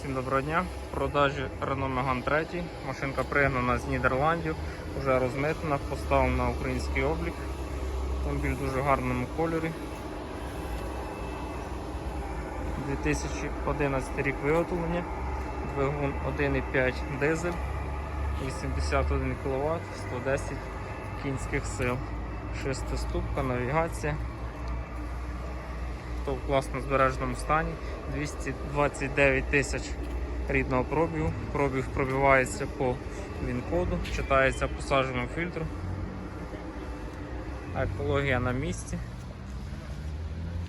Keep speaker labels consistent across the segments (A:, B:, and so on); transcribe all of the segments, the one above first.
A: Всім доброго дня. В продажі Renault Megane 3. Машинка пригнана з Нідерландів, вже розмитнена, поставлена на український облік. Автомобіль в дуже гарному кольорі. 2011 рік виготовлення, двигун 1,5 дизель, 81 кВт, 110 кінських сил, шестиступка, навігація. Авто в класно збереженому стані, 229 тисяч рідного пробігу. Пробіг пробивається по він-коду, читається по саженому фільтру. Екологія на місці.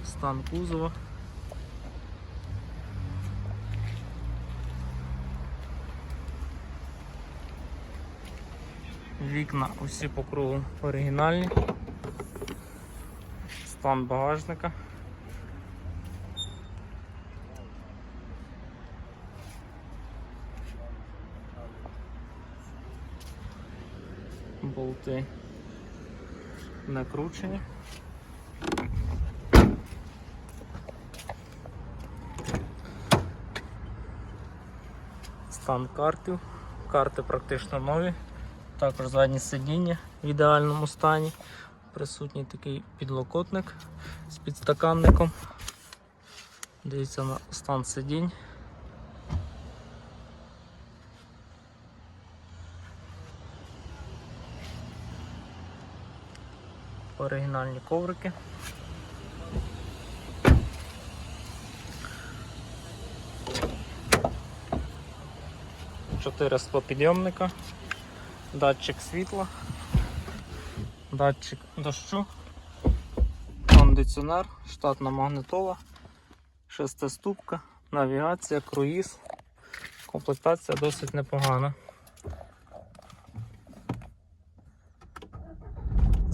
A: Стан кузова. Вікна усі по кругу оригінальні. Стан багажника. Болти накручені. Стан картів. Карти практично нові. Також задні сидіння в ідеальному стані. Присутній такий підлокотник з підстаканником. Дивіться на стан сидінь. Оригінальні коврики. Чотири склопідйомника, датчик світла, датчик дощу, кондиціонер, штатна магнитола, шестиступка, навігація, круїз. Комплектація досить непогана.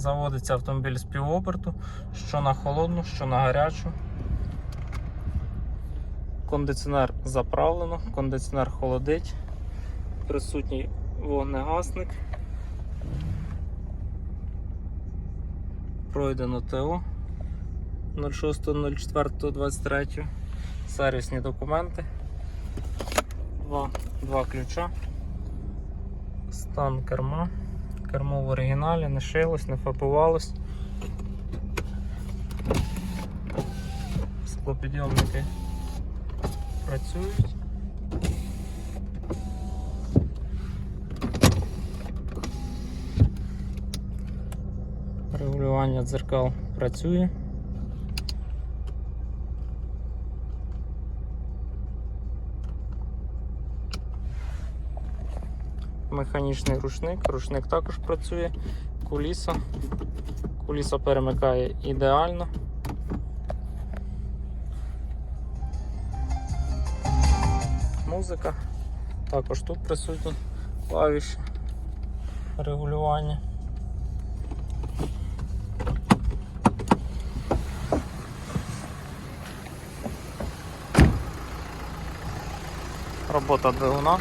A: Заводиться автомобіль з півоберту, що на холодну, що на гарячу. Кондиціонер заправлено, кондиціонер холодить, присутній вогнегасник. Пройдено ТО 06.04.23. Сервісні документи. Два, два ключа. Стан керма. Кермо в оригіналі, не шилось, не фапувалось. Склопідйомники працюють. Регулювання дзеркал працює. Механічний рушник, рушник також працює, куліса. Куліса перемикає ідеально. Музика. Також тут присутні клавіші регулювання. Робота двигуна.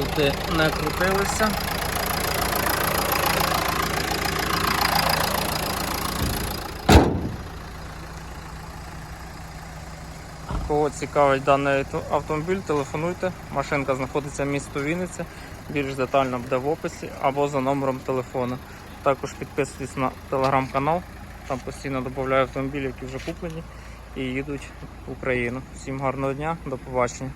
A: Болти не крутилися. Кого цікавить даний автомобіль, телефонуйте. Машинка знаходиться в місті Вінниця. Більш детально буде в описі або за номером телефону. Також підписуйтесь на телеграм-канал, там постійно додаю автомобілі, які вже куплені і їдуть в Україну. Всім гарного дня, до побачення.